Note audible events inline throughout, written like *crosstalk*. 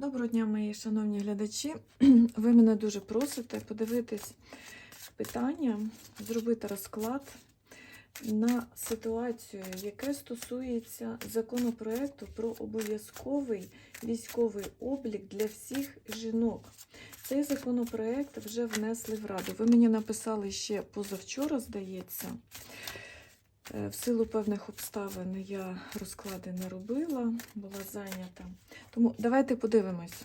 Доброго дня, мої шановні глядачі. *clears throat* Ви мене дуже просите подивитись питання, зробити розклад на ситуацію, яке стосується законопроекту про обов'язковий військовий облік для всіх жінок. Цей законопроект вже внесли в Раду. Ви мені написали ще позавчора, здається. Е, В силу певних обставин я розклади не робила, була зайнята. Тому давайте подивимось.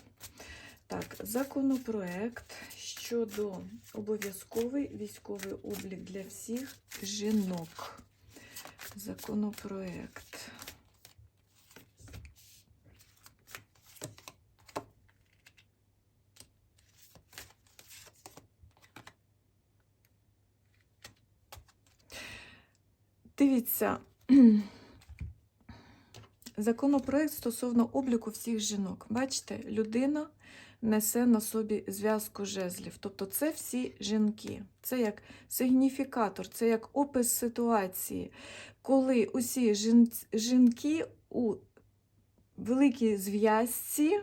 Так, законопроект щодо обов'язковий військовий облік для всіх жінок. Законопроект. Дивіться, *clears throat* законопроект стосовно обліку всіх жінок. Бачите, людина несе на собі зв'язку жезлів. Тобто це всі жінки. Це як сигніфікатор, це як опис ситуації, коли усі жін... жінки у великій зв'язці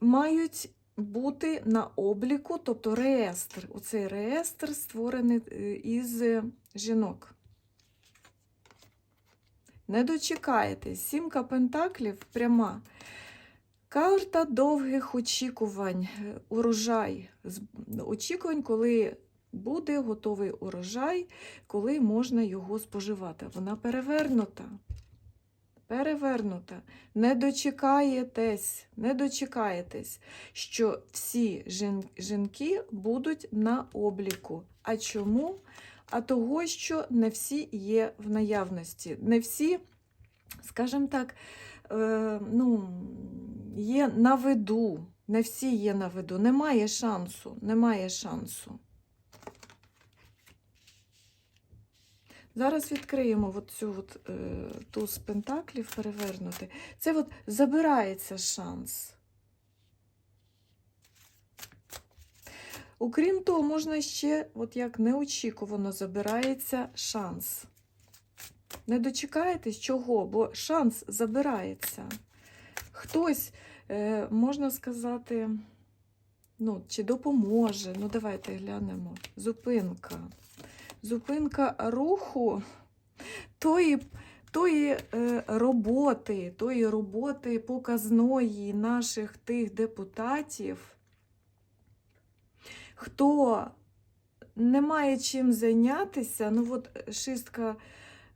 мають бути на обліку, тобто реєстр. Оцей реєстр створений е, із жінок. Не дочекаєтесь. Сімка пентаклів пряма. Карта довгих очікувань, урожай. Очікувань, коли буде готовий урожай, коли можна його споживати. Вона перевернута. Перевернута. Не дочекаєтесь, не дочекаєтесь, що всі жін- жінки будуть на обліку. А чому? А того, що не всі є в наявності. Не всі, скажімо так, е, ну, є на виду. Не всі є на виду. Немає шансу. Немає шансу. Зараз відкриємо от цю от, е, туз пентаклів перевернути. Це от забирається шанс. Окрім того, можна ще, от як неочікувано, забирається шанс. Не дочекаєтесь чого, бо шанс забирається. Хтось, е, можна сказати, ну, чи допоможе. Ну, давайте глянемо. Зупинка. Зупинка руху тої, тої е, роботи, тої роботи показної наших тих депутатів, хто не має чим зайнятися, ну от шістка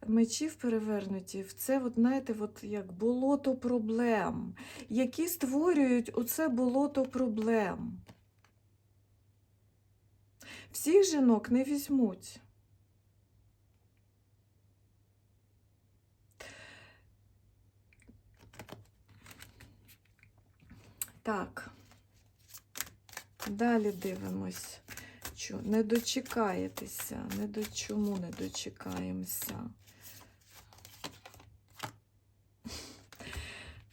мечів перевернуті, це, от, знаєте, от як болото проблем, які створюють оце болото проблем. Всіх жінок не візьмуть. Так. Далі дивимось. Що? Не дочекаєтеся. Не до чому не дочекаємося.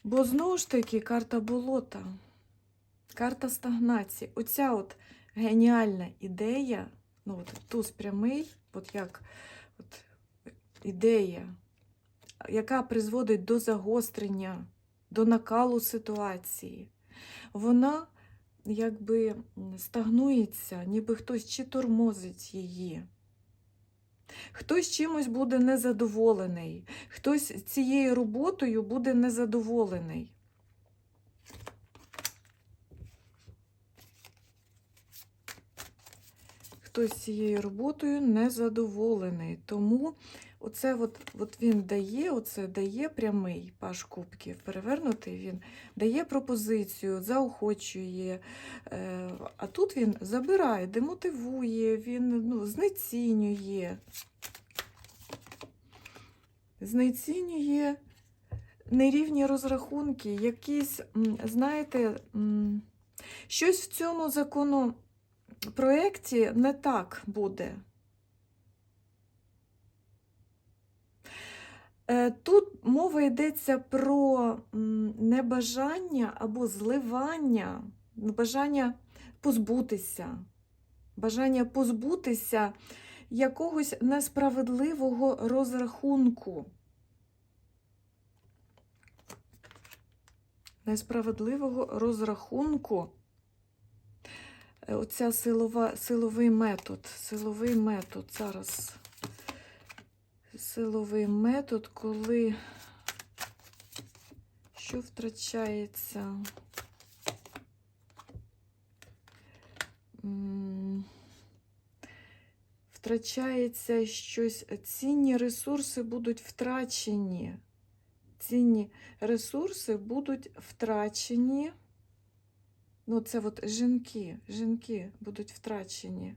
Бо знову ж таки карта болота, карта стагнації. Оця от геніальна ідея, ну от туз прямий, от як от ідея, яка призводить до загострення, до накалу ситуації, вона якби стагнується, ніби хтось чи тормозить її. Хтось чимось буде незадоволений, хтось цією роботою буде незадоволений. Хтось цією роботою незадоволений. Тому оце от, от він дає, оце дає прямий паш кубків, перевернутий він дає пропозицію, заохочує. Е, а тут він забирає, демотивує, він ну, знецінює. Знецінює нерівні розрахунки, якісь, знаєте, щось в цьому законопроекті не так буде. Е, Тут мова йдеться про небажання або зливання, бажання позбутися, бажання позбутися якогось несправедливого розрахунку. несправедливого розрахунку. Е, Оця силова, силовий метод. Силовий метод. Зараз. Силовий метод, коли що втрачається? Втрачається щось, цінні ресурси будуть втрачені. Цінні ресурси будуть втрачені. Ну, це от жінки, жінки будуть втрачені.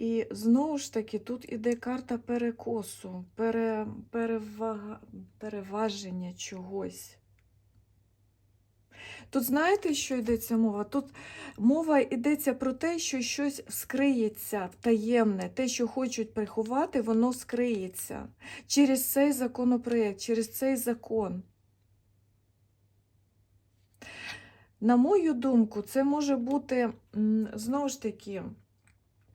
І знову ж таки, тут іде карта перекосу, пере, перевага, переваження чогось. Тут знаєте, що йдеться мова? Тут мова йдеться про те, що щось скриється таємне, те, що хочуть приховати, воно скриється через цей законопроєкт, через цей закон. На мою думку, це може бути, знову ж таки,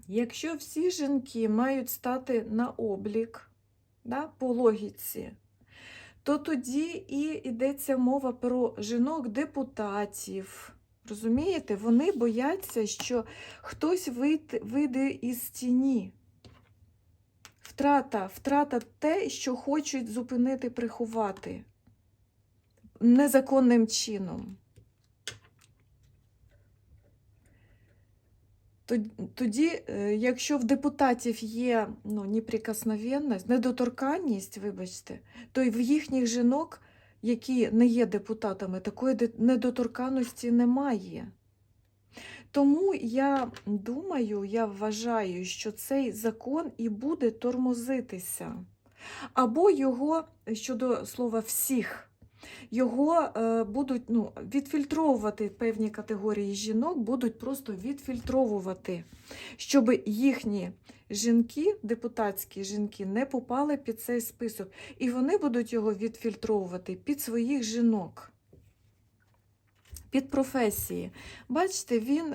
якщо всі жінки мають стати на облік да, по логіці, то тоді і йдеться мова про жінок-депутатів. Розумієте, вони бояться, що хтось вийде, із тіні. Втрата, втрата те, що хочуть зупинити, приховати незаконним чином. Тоді, е, якщо в депутатів є ну, неприкосновенність, недоторканність, вибачте, то й в їхніх жінок, які не є депутатами, такої недоторканності немає. Тому я думаю, я вважаю, що цей закон і буде тормозитися. Або його, щодо слова всіх, його е, будуть ну, відфільтровувати певні категорії жінок, будуть просто відфільтровувати, щоб їхні жінки, депутатські жінки, не попали під цей список. І вони будуть його відфільтровувати під своїх жінок. Під професії. Бачите, він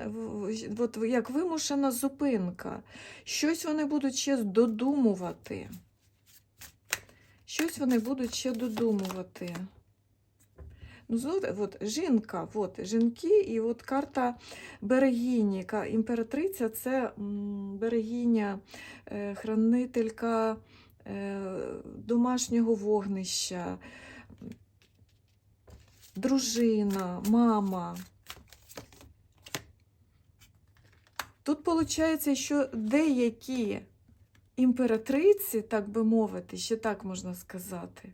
от як вимушена зупинка. Щось вони будуть ще додумувати. Щось вони будуть ще додумувати. Ну, от, жінка, от, жінки, і от карта берегині. Імператриця це м, берегиня, е, хранителька е, домашнього вогнища, дружина, мама. Тут виходить, що деякі імператриці, так би мовити, ще так можна сказати,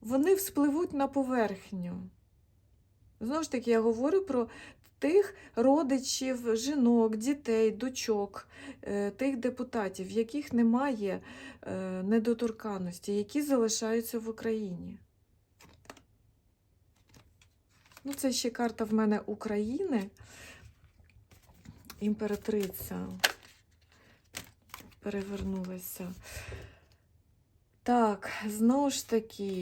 вони вспливуть на поверхню. Знову ж таки, я говорю про тих родичів, жінок, дітей, дочок, е, тих депутатів, в яких немає е, недоторканності, які залишаються в Україні. Ну, це ще карта в мене України. Імператриця перевернулася. Так, знову ж таки,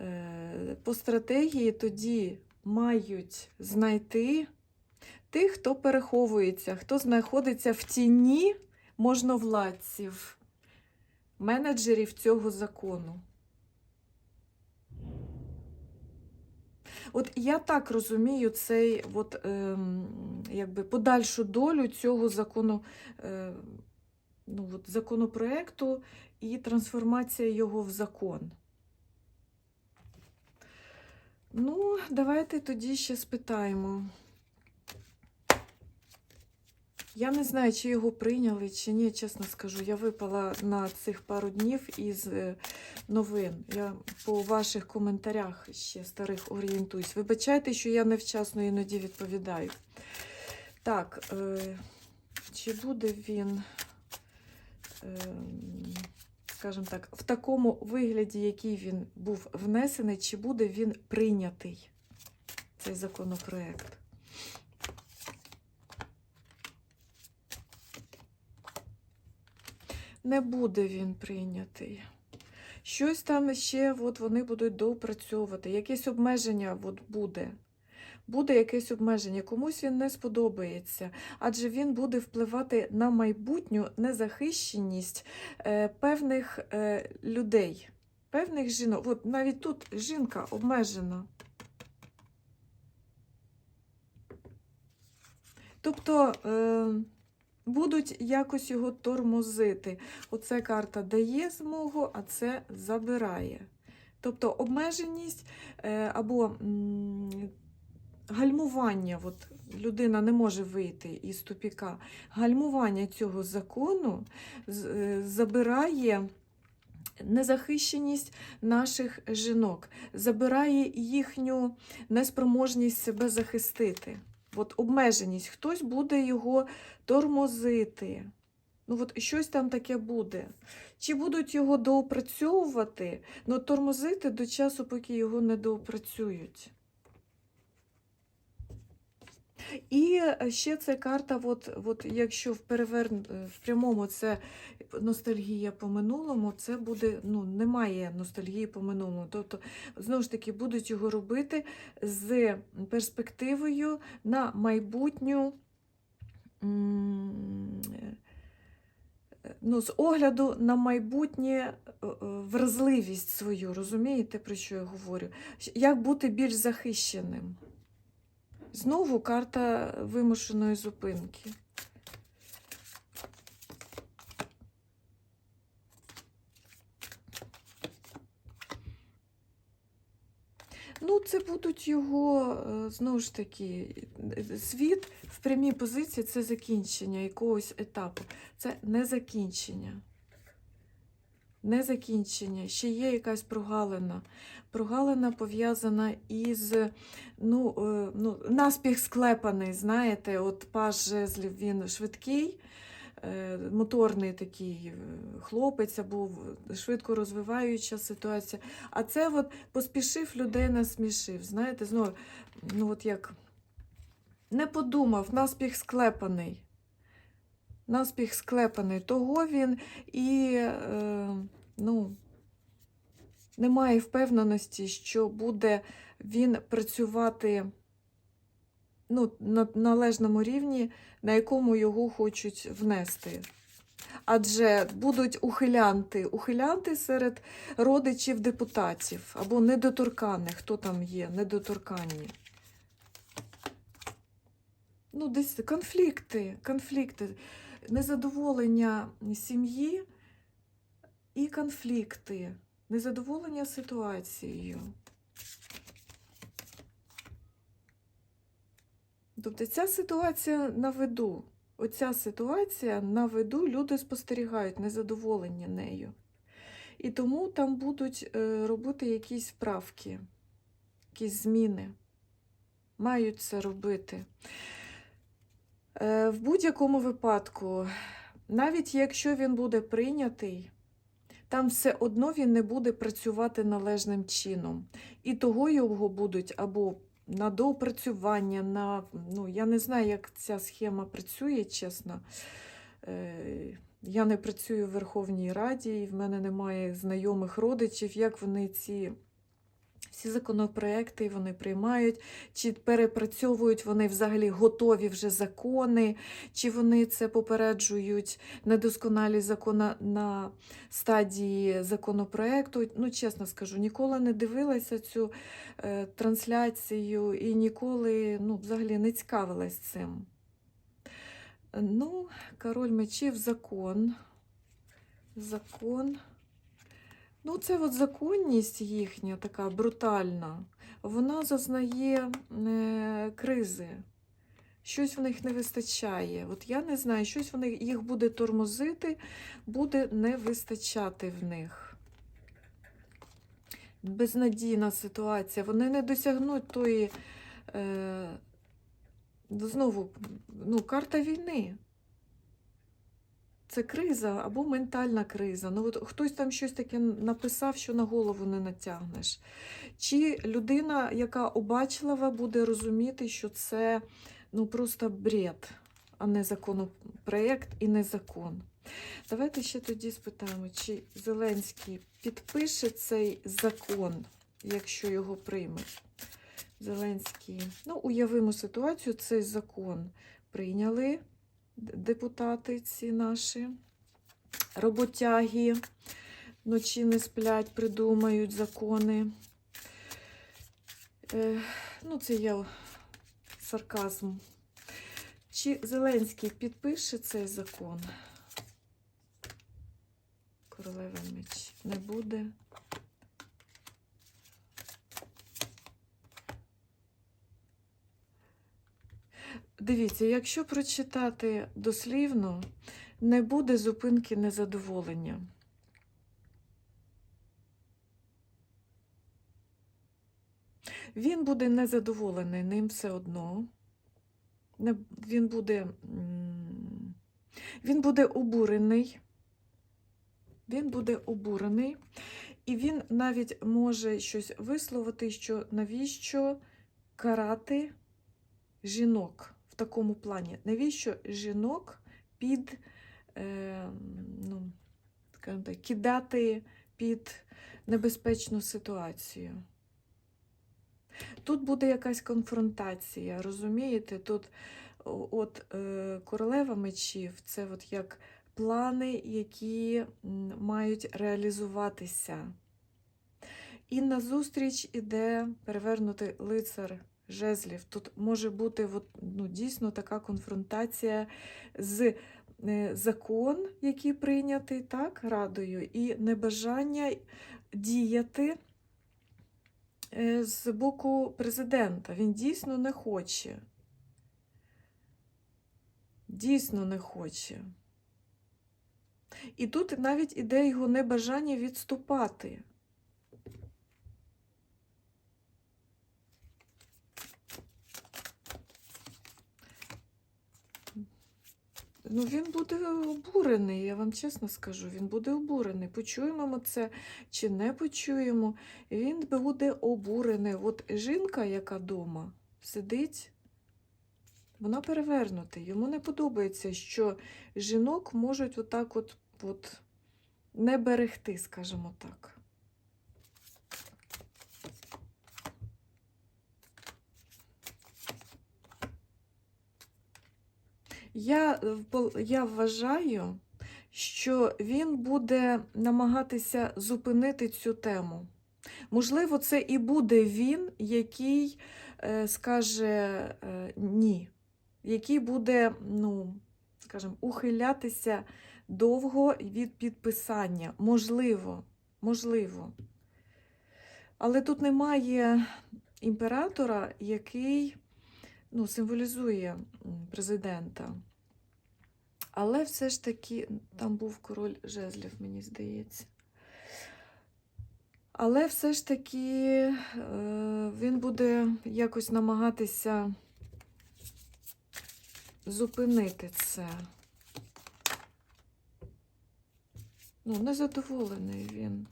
е, по стратегії тоді мають знайти тих, хто переховується, хто знаходиться в тіні можновладців, менеджерів цього закону. От я так розумію цей от, ем, якби подальшу долю цього закону, е, ну, от, законопроекту і трансформація його в закон. Ну, давайте тоді ще спитаємо. Я не знаю, чи його прийняли, чи ні, чесно скажу. Я випала на цих пару днів із е, новин. Я по ваших коментарях ще старих орієнтуюсь. Вибачайте, що я невчасно іноді відповідаю. Так, е, чи буде він, скажімо так, в такому вигляді, який він був внесений, чи буде він прийнятий, цей законопроект? Не буде він прийнятий. Щось там ще от вони будуть доопрацьовувати, якесь обмеження от буде. Буде якесь обмеження, комусь він не сподобається, адже він буде впливати на майбутню незахищеність е, певних е, людей, певних жінок. От навіть тут жінка обмежена. Тобто е, будуть якось його тормозити. Оце карта дає змогу, а це забирає. Тобто обмеженість або гальмування, от людина не може вийти із тупіка, гальмування цього закону е, забирає незахищеність наших жінок, забирає їхню неспроможність себе захистити. От обмеженість, хтось буде його тормозити. Ну, от щось там таке буде. Чи будуть його доопрацьовувати, ну тормозити до часу, поки його не доопрацюють. І е, ще це карта, от, от якщо в переверн... е, в прямому це ностальгія по минулому, це буде, ну, немає ностальгії по минулому. Тобто, знову ж таки, будуть його робити з перспективою на майбутню. Ну, з огляду на майбутнє е, вразливість свою, розумієте, про що я говорю? Як бути більш захищеним? Знову карта вимушеної зупинки. Ну, це будуть його, е, знову ж таки, світ в прямій позиції це закінчення якогось етапу. Це не закінчення. Не закінчення. Ще є якась прогалина. Прогалина пов'язана із ну, е, ну, наспіх склепаний, знаєте, от паж жезлів він швидкий, е, моторний такий е, хлопець або швидко розвиваюча ситуація. А це от поспішив людей насмішив. Знаєте, знову, ну от як не подумав, наспіх склепаний. Наспіх склепаний. Того він і е, ну, немає впевненості, що буде він працювати ну, на належному рівні, на якому його хочуть внести. Адже будуть ухилянти, ухилянти серед родичів депутатів або недоторканих, хто там є, недоторканні. Ну, десь конфлікти, конфлікти, незадоволення сім'ї і конфлікти, незадоволення ситуацією. Тобто ця ситуація на виду. Оця ситуація на виду люди спостерігають незадоволення нею. І тому там будуть е, робити якісь вправки, якісь зміни. Мають це робити. Е, В будь-якому випадку, навіть якщо він буде прийнятий, там все одно він не буде працювати належним чином. І того його будуть або на доопрацювання, на, ну, я не знаю, як ця схема працює, чесно. Е, Я не працюю в Верховній Раді, і в мене немає знайомих родичів, як вони ці всі законопроекти вони приймають, чи перепрацьовують вони взагалі готові вже закони, чи вони це попереджують недосконалі закона на стадії законопроекту. Ну, чесно скажу, ніколи не дивилася цю е, трансляцію і ніколи ну, взагалі не цікавилась цим. Ну, король мечів закон. Закон. Ну, це от законність їхня така брутальна, вона зазнає е, кризи. Щось в них не вистачає. От я не знаю, щось в них їх буде тормозити, буде не вистачати в них. Безнадійна ситуація. Вони не досягнуть тої. Е, знову, ну, карта війни. Це криза або ментальна криза. Ну, от хтось там щось таке написав, що на голову не натягнеш. Чи людина, яка обачлива, буде розуміти, що це ну, просто бред, а не законопроєкт і не закон. Давайте ще тоді спитаємо, чи Зеленський підпише цей закон, якщо його приймуть. Зеленський. Ну, уявимо ситуацію, цей закон прийняли депутати ці наші роботяги, ночі не сплять, придумають закони. Е, ну, це є сарказм. Чи Зеленський підпише цей закон? Королева меч не буде. Дивіться, якщо прочитати дослівно, не буде зупинки незадоволення. Він буде незадоволений ним все одно. Він буде, він буде обурений. Він буде обурений, і він навіть може щось висловити, що навіщо карати жінок такому плані. Навіщо жінок під е, ну, скажімо так, кидати під небезпечну ситуацію? Тут буде якась конфронтація, розумієте? Тут от е, королева мечів це от як плани, які мають реалізуватися. І назустріч іде перевернутий лицар жезлів. Тут може бути от, ну, дійсно така конфронтація з е, закон, який прийнятий так, радою, і небажання діяти е, з боку президента. Він дійсно не хоче. Дійсно не хоче. І тут навіть іде його небажання відступати. Ну, він буде обурений, я вам чесно скажу, він буде обурений. Почуємо ми це чи не почуємо, він буде обурений. От жінка, яка вдома сидить, вона перевернута. Йому не подобається, що жінок можуть отак от, от не берегти, скажімо так. Я, е, я вважаю, що він буде намагатися зупинити цю тему. Можливо, це і буде він, який е, скаже е, ні, який буде, ну, скажімо, ухилятися довго від підписання. Можливо, можливо. Але тут немає імператора, який ну, символізує президента. Але все ж таки, там був король жезлів, мені здається. Але все ж таки е, він буде якось намагатися зупинити це. Ну, незадоволений він.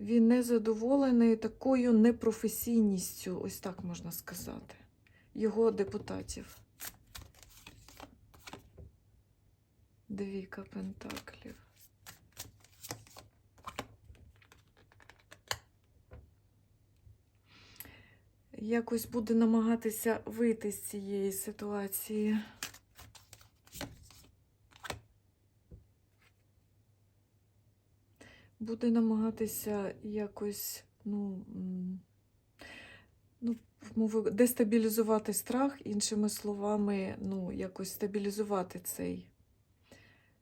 Він незадоволений такою непрофесійністю, ось так можна сказати, його депутатів. Двійка пентаклів. Якось буде намагатися вийти з цієї ситуації. Буде намагатися якось, ну, ну, мови, дестабілізувати страх, іншими словами, ну, якось стабілізувати цей.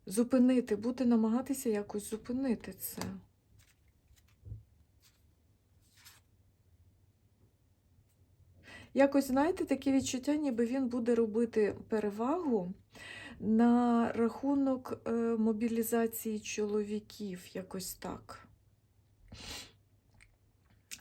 Зупинити, буде намагатися якось зупинити це. Якось, знаєте, таке відчуття, ніби він буде робити перевагу на рахунок е, мобілізації чоловіків, якось так.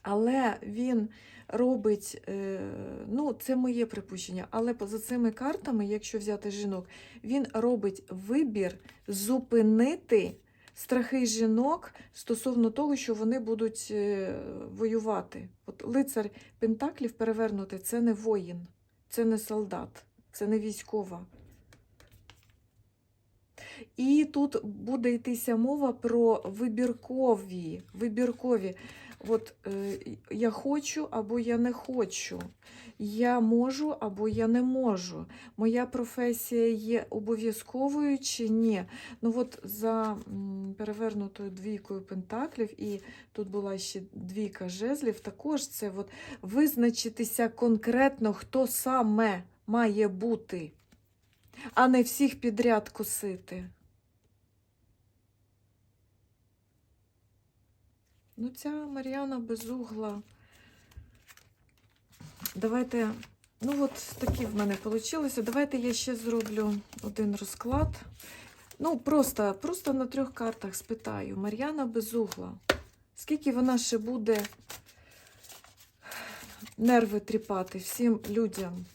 Але він робить, е, ну, це моє припущення, але поза цими картами, якщо взяти жінок, він робить вибір зупинити страхи жінок стосовно того, що вони будуть е, воювати. От лицар Пентаклів перевернути це не воїн, це не солдат, це не військова. І тут буде йтися мова про вибіркові. вибіркові. От е, я хочу або я не хочу. Я можу або я не можу. Моя професія є обов'язковою чи ні. Ну от за перевернутою двійкою пентаклів, і тут була ще двійка жезлів, також це от визначитися конкретно, хто саме має бути, а не всіх підряд косити. Ну, ця Мар'яна безугла. Давайте, ну от такі в мене вийшло. Давайте я ще зроблю один розклад. Ну, просто, просто на трьох картах спитаю. Мар'яна безугла. Скільки вона ще буде нерви тріпати всім людям?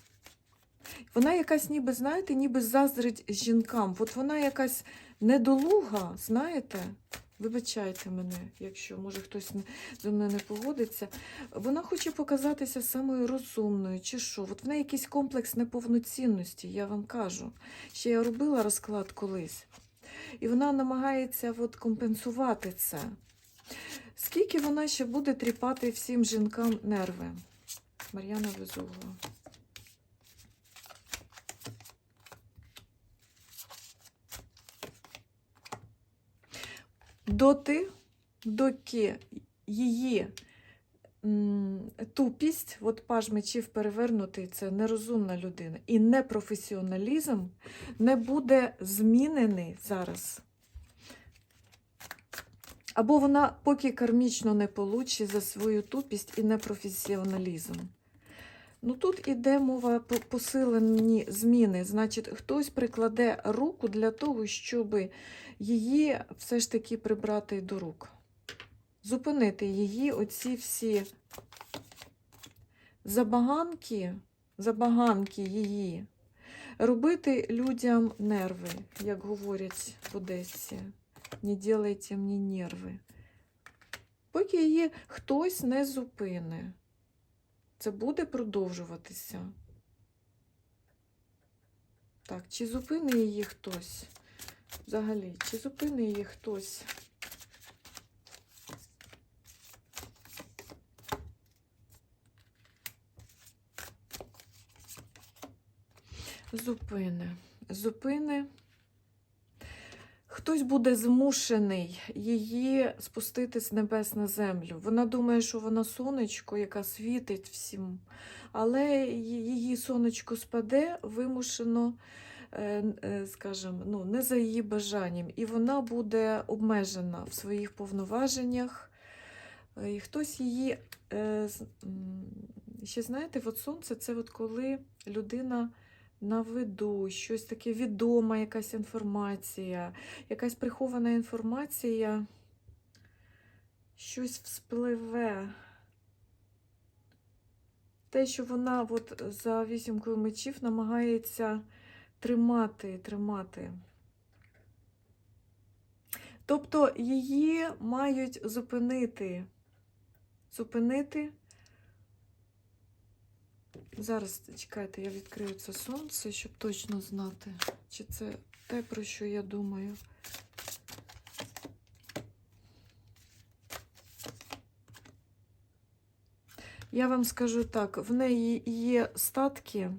Вона якась, ніби, знаєте, ніби заздрить жінкам. От вона якась недолуга, знаєте? Вибачайте мене, якщо може хтось зі мною не погодиться. Вона хоче показатися самою розумною, чи що? От в неї якийсь комплекс неповноцінності, я вам кажу. Ще я робила розклад колись. І вона намагається от компенсувати це. Скільки вона ще буде тріпати всім жінкам нерви? Мар'яна Безугла. Доти, доки її тупість, от паж мечів перевернутий, це нерозумна людина, і непрофесіоналізм не буде змінений зараз. Або вона поки кармічно не получить за свою тупість і непрофесіоналізм. Ну тут іде мова про посилені зміни. Значить, хтось прикладе руку для того, щоб її все ж таки прибрати до рук. Зупинити її оці всі забаганки, забаганки її, робити людям нерви, як говорять в Одесі. Не делайте мені нерви. Поки її хтось не зупине. Це буде продовжуватися. Так, чи зупине її хтось? Взагалі, чи зупине її хтось? Зупини. Зупини. Хтось буде змушений її спустити з небес на землю. Вона думає, що вона сонечко, яка світить всім, але її сонечко спаде вимушено, скажімо, ну, не за її бажанням, і вона буде обмежена в своїх повноваженнях. Е, І хтось її, е, ще знаєте, от сонце це от коли людина на виду, щось таке відома, якась інформація, якась прихована інформація, щось вспливе. Те, що вона от за вісімкою мечів намагається тримати, тримати. Тобто її мають зупинити. Зупинити. Зараз чекайте, я відкрию це сонце, щоб точно знати, чи це те, про що я думаю. Я вам скажу так: в неї є статки,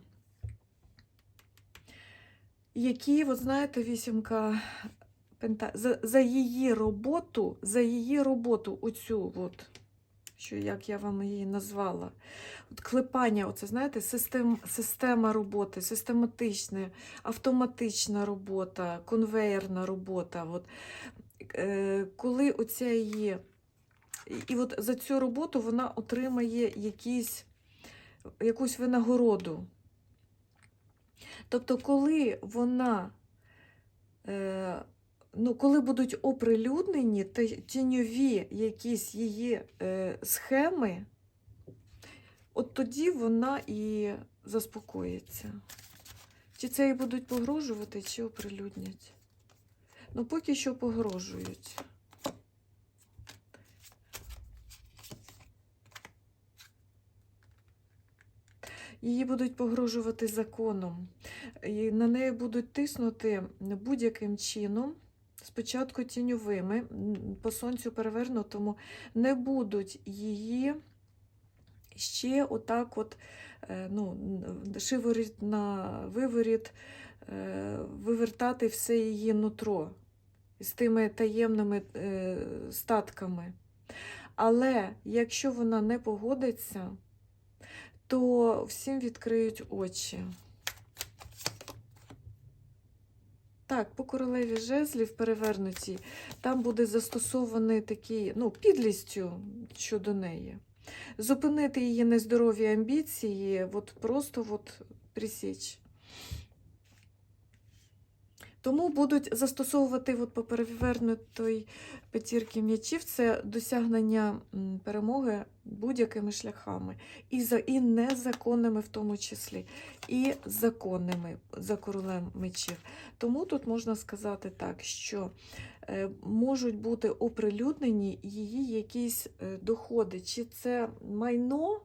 які, от знаєте, вісімка пента... за, за її роботу, за її роботу, оцю, от, що як я вам її назвала. От клепання, оце, знаєте, систем, система роботи, систематична, автоматична робота, конвейерна робота. От, е, коли оця. І- І от за цю роботу вона отримає якісь, якусь винагороду. Тобто, коли вона, е, ну, коли будуть оприлюднені тіньові якісь її е, схеми, от тоді вона і заспокоїться. Чи це їй будуть погрожувати, чи оприлюднять? Ну, поки що погрожують. Її будуть погрожувати законом. і на неї будуть тиснути будь-яким чином. Спочатку тіньовими, по сонцю перевернутому, не будуть її ще отак от, е, ну, шиворіт на виворіт, е, вивертати все її нутро з тими таємними е, статками. Але якщо вона не погодиться, то всім відкриють очі. Так, по королеві жезлів перевернутій, там буде застосований такий, ну, підлістю щодо неї. Зупинити її нездорові амбіції, от просто от присіч. Тому будуть застосовувати от по перевернутої п'ятірки м'ячів це досягнення перемоги будь-якими шляхами. І, за, і незаконними в тому числі, і законними за королем мечів. Тому тут можна сказати так, що е, можуть бути оприлюднені її якісь е, доходи, чи це майно,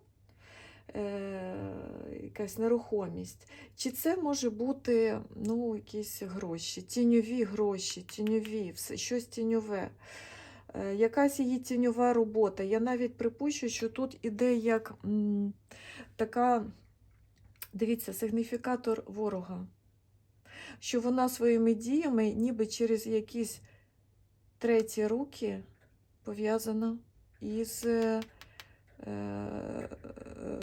якась нерухомість, чи це може бути ну, якісь гроші, тіньові гроші, тіньові, все, щось тіньове. Е, Якась її тіньова робота. Я навіть припущу, що тут іде як м, така, дивіться, сигніфікатор ворога. Що вона своїми діями, ніби через якісь треті руки пов'язана із е, е,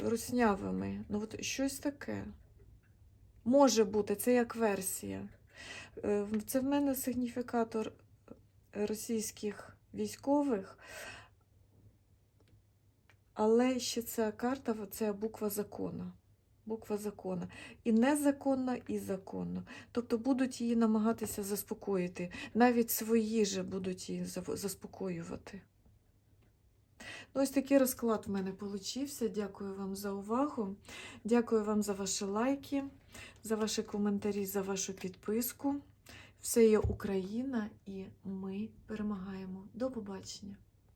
руснявими. Ну, от щось таке. Може бути, це як версія. Е, Це в мене сигніфікатор російських військових, але ще ця карта це буква закону. Буква закона. І незаконна, і законно. Тобто будуть її намагатися заспокоїти. Навіть свої же будуть її заспокоювати. Ну, ось такий розклад в мене получився. Дякую вам за увагу. Дякую вам за ваші лайки, за ваші коментарі, за вашу підписку. Все є Україна, і ми перемагаємо. До побачення!